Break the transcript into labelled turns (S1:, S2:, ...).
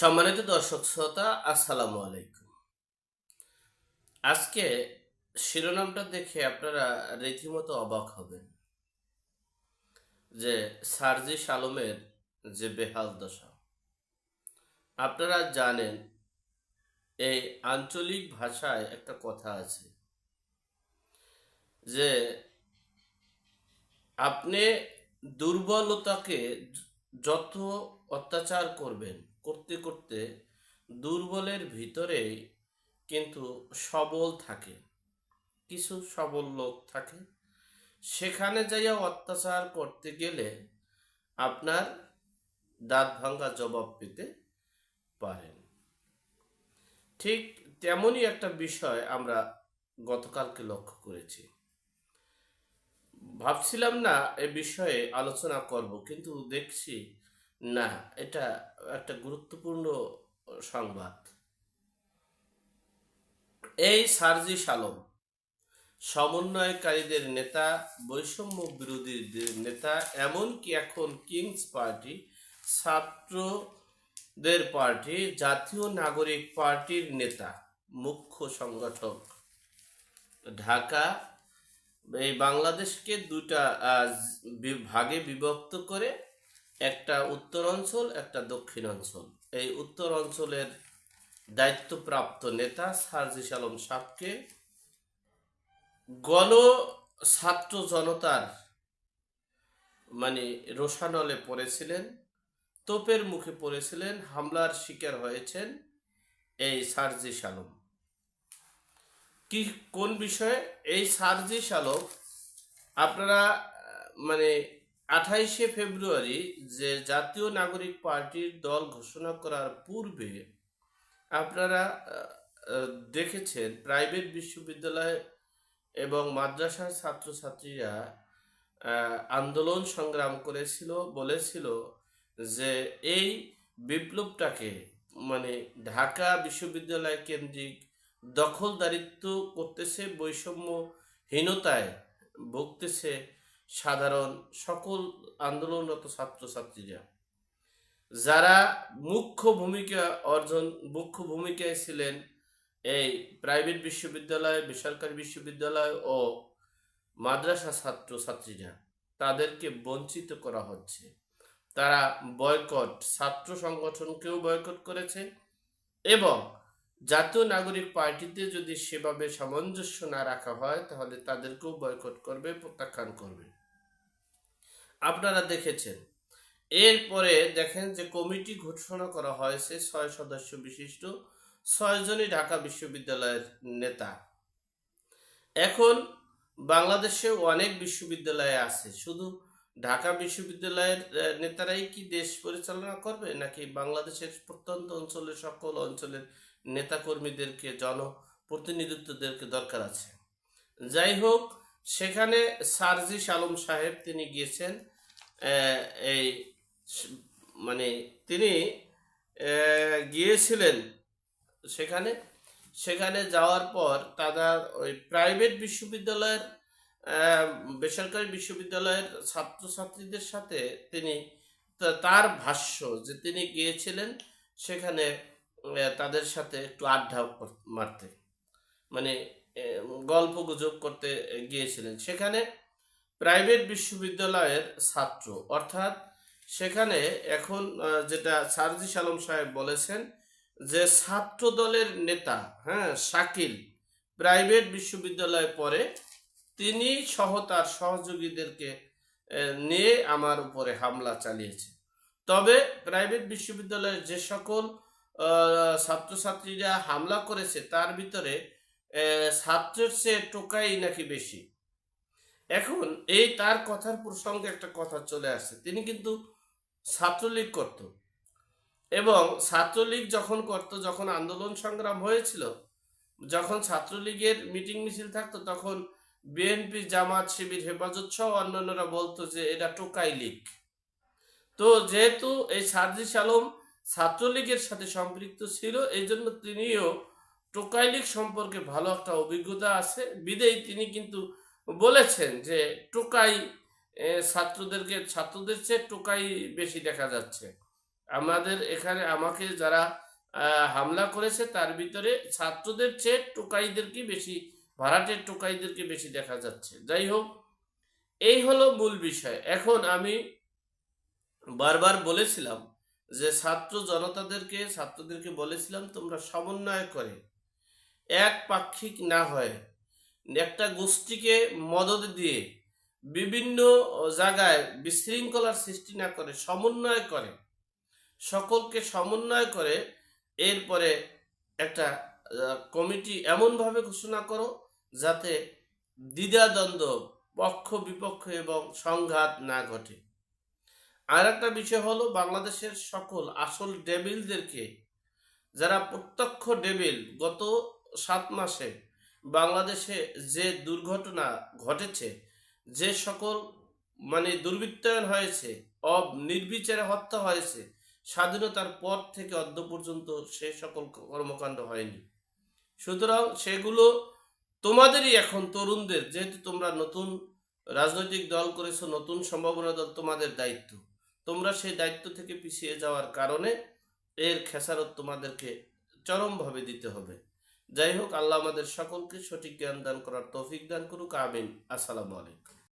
S1: সম্মানিত দর্শক শ্রোতা, আসসালামু আলাইকুম। আজকে শিরোনামটা দেখে আপনারা রীতিমতো অবাক হবেন যে সার্জিস আলমের যে বেহাল দশা। আপনারা জানেন, এই আঞ্চলিক ভাষায় একটা কথা আছে যে আপনি দুর্বলতাকে যত অত্যাচার করবেন করতে করতে দুর্বলের ভিতরেই কিন্তু সবল থাকে। কিছু সবল লোক থাকে। সেখানে যাইয়া অত্যাচার করতে গেলে আপনার দাঁত ভাঙ্গা জবাব পেতে পারেন। ঠিক তেমনই একটা বিষয় আমরা গতকালকে লক্ষ্য করেছি। ভাবছিলাম না এ বিষয়ে আলোচনা করব, কিন্তু দেখছি না, এটা একটা গুরুত্বপূর্ণ সংবাদ। এই সার্জিস আলম সমন্বয়কারীদের নেতা, বৈষম্য বিরোধীদের নেতা, এমনকি এখন কিংস পার্টি, ছাত্রদের পার্টি, জাতীয় নাগরিক পার্টির নেতা, মুখ্য সংগঠক। ঢাকা, এই বাংলাদেশকে দুটা ভাগে বিভক্ত করে একটা উত্তর অঞ্চল, একটা দক্ষিণ অঞ্চল। এই উত্তর অঞ্চলের দায়িত্বপ্রাপ্ত নেতা সার্জিস আলম সাহকে গণ ছাত্র জনতার মানে রোশানলে পড়েছিলেন, তোপের মুখে পড়েছিলেন, হামলার শিকার হয়েছেন এই সার্জিস আলম। কি, কোন বিষয়ে? এই সার্জিস আলম, আপনারা মানে আঠাইশে ফেব্রুয়ারি যে জাতীয় নাগরিক পার্টির দল ঘোষণা করার পূর্বে আপনারা দেখেছেন প্রাইভেট বিশ্ববিদ্যালয় এবং মাদ্রাসার ছাত্রছাত্রীরা আন্দোলন সংগ্রাম করেছিল, বলেছিল যে এই বিপ্লবটাকে মানে ঢাকা বিশ্ববিদ্যালয় কেন্দ্রিক দখলদারিত্ব করতেছে, বৈষম্যহীনতায় ভুগতেছে সাধারণ সকল আন্দোলনরত ছাত্রছাত্রীরা। যারা মুখ্য ভূমিকা অর্জন, মুখ্য ভূমিকায় ছিলেন এই প্রাইভেট বিশ্ববিদ্যালয়, বেসরকারি বিশ্ববিদ্যালয় ও মাদ্রাসা ছাত্রছাত্রীরা, তাদেরকে বঞ্চিত করা হচ্ছে। তারা বয়কট ছাত্র সংগঠনকেও বয়কট করেছে এবং জাতীয় নাগরিক পার্টিতে যদি সেভাবে সামঞ্জস্য না রাখা হয়, তাহলে তাদেরকেও বয়কট করবে, প্রত্যাখ্যান করবে। আপনারা দেখেছেন। এরপরে দেখেন যে কমিটি ঘোষণা করা হয়েছে, ছয় সদস্য বিশিষ্ট ছয়জনই ঢাকা বিশ্ববিদ্যালয়ের নেতা। এখন বাংলাদেশে অনেক বিশ্ববিদ্যালয় আছে। শুধু ঢাকা বিশ্ববিদ্যালয়ের নেতারাই কি দেশ পরিচালনা করবে, নাকি বাংলাদেশের প্রত্যন্ত অঞ্চলের, সকল অঞ্চলের নেতাকর্মীদেরকে, জনপ্রতিনিধিত্বদেরকে দরকার আছে। যাই হোক, সেখানে সার্জিস আলম সাহেব তিনি গিয়েছেন এই মানে তিনি গিয়েছিলেন সেখানে। সেখানে যাওয়ার পর তারা ওই প্রাইভেট বিশ্ববিদ্যালয়ের বেসরকারি বিশ্ববিদ্যালয়ের ছাত্রছাত্রীদের সাথে তিনি তার ভাষ্য যে তিনি গিয়েছিলেন সেখানে তাদের সাথে একটু আড্ডা মারতে। মানে গল্প গুজব করতে গিয়েছিলেন। সেখানে প্রাইভেট বিশ্ববিদ্যালয়ের ছাত্র। অর্থাৎ সেখানে এখন যেটা সারজিস সালম সাহেব বলেছেন যে ছাত্র দলের নেতা হ্যাঁ শাকিল প্রাইভেট বিশ্ববিদ্যালয়ে পড়ে, তিনি সহ তার সহযোগীদেরকে নিয়ে আমার উপরে হামলা চালিয়েছে। তবে প্রাইভেট বিশ্ববিদ্যালয়ের যে সকল ছাত্রছাত্রীরা হামলা করেছে, তার ভিতরে ছাত্রের চেয়ে টোকাই নাকি বেশি? এখন এই তার কথার প্রসঙ্গে একটা কথা চলে আসছে। তিনি কিন্তু ছাত্রলীগ করত এবং ছাত্রলীগ যখন করত, যখন আন্দোলন সংগ্রাম হয়েছিল, যখন ছাত্রলীগের মিটিং মিছিল থাকতো, তখন বিএনপি জামাত শিবির, হেফাজত সহ অন্যান্যরা বলতো যে, এটা টোকাই লীগ। তো যেহেতু এই সার্জিস আলম ছাত্রলীগের সাথে সম্পৃক্ত ছিল। এই জন্য তিনিও টোকাই লীগ সম্পর্কে ভালো একটা অভিজ্ঞতা আছে। বিদেই তিনি কিন্তু বলেছেন যে টোকাই ছাত্রদেরকে, ছাত্রদের চেয়ে টোকাই বেশি দেখা যাচ্ছে। আমাদের এখানে আমাকে যারা হামলা করেছে তার ভিতরে ছাত্রদের চেয়ে টোকাইদেরকে বেশি ভাড়াটের টোকাইদেরকে বেশি দেখা যাচ্ছে। যাই হোক, এই হলো মূল বিষয়। এখন আমি বারবার বলেছিলাম যে ছাত্র জনতাদেরকে, ছাত্রদেরকে বলেছিলাম, তোমরা সমন্বয় করে, এক পাক্ষিক না হয়, একটা গোষ্ঠীকে মদত দিয়ে বিভিন্ন জায়গায় বিশৃঙ্খলার সৃষ্টি না করে, সমন্বয় করে, সকলকে সমন্বয় করে, এরপরে একটা কমিটি এমনভাবে ঘোষণা করো, যাতে দ্বিধাদ্বন্দ্ব পক্ষ বিপক্ষ এবং সংঘাত না ঘটে। আর একটা বিষয় হলো বাংলাদেশের সকল আসল ডেবিলদেরকে, যারা প্রত্যক্ষ ডেবিল গত সাত মাসে বাংলাদেশে যে দুর্ঘটনা ঘটেছে, যে সকল মানে দুর্বৃত্তায়ন হয়েছে, অব নির্বিচারে হত্যা হয়েছে, স্বাধীনতার পর থেকে অদ্য পর্যন্ত সে সকল কর্মকাণ্ড হয়নি। সুতরাং সেগুলো তোমাদেরই এখন, তরুণদের, যেহেতু তোমরা নতুন রাজনৈতিক দল করেছ, নতুন সম্ভাবনা দল, তোমাদের দায়িত্ব। তোমরা সেই দায়িত্ব থেকে পিছিয়ে যাওয়ার কারণে এর খেসারত তোমাদেরকে চরমভাবে দিতে হবে। যাই হোক, আল্লাহ আমাদের সকলকে সঠিক জ্ঞান দান করার তৌফিক দান করুক। আমিন। আসসালামু আলাইকুম।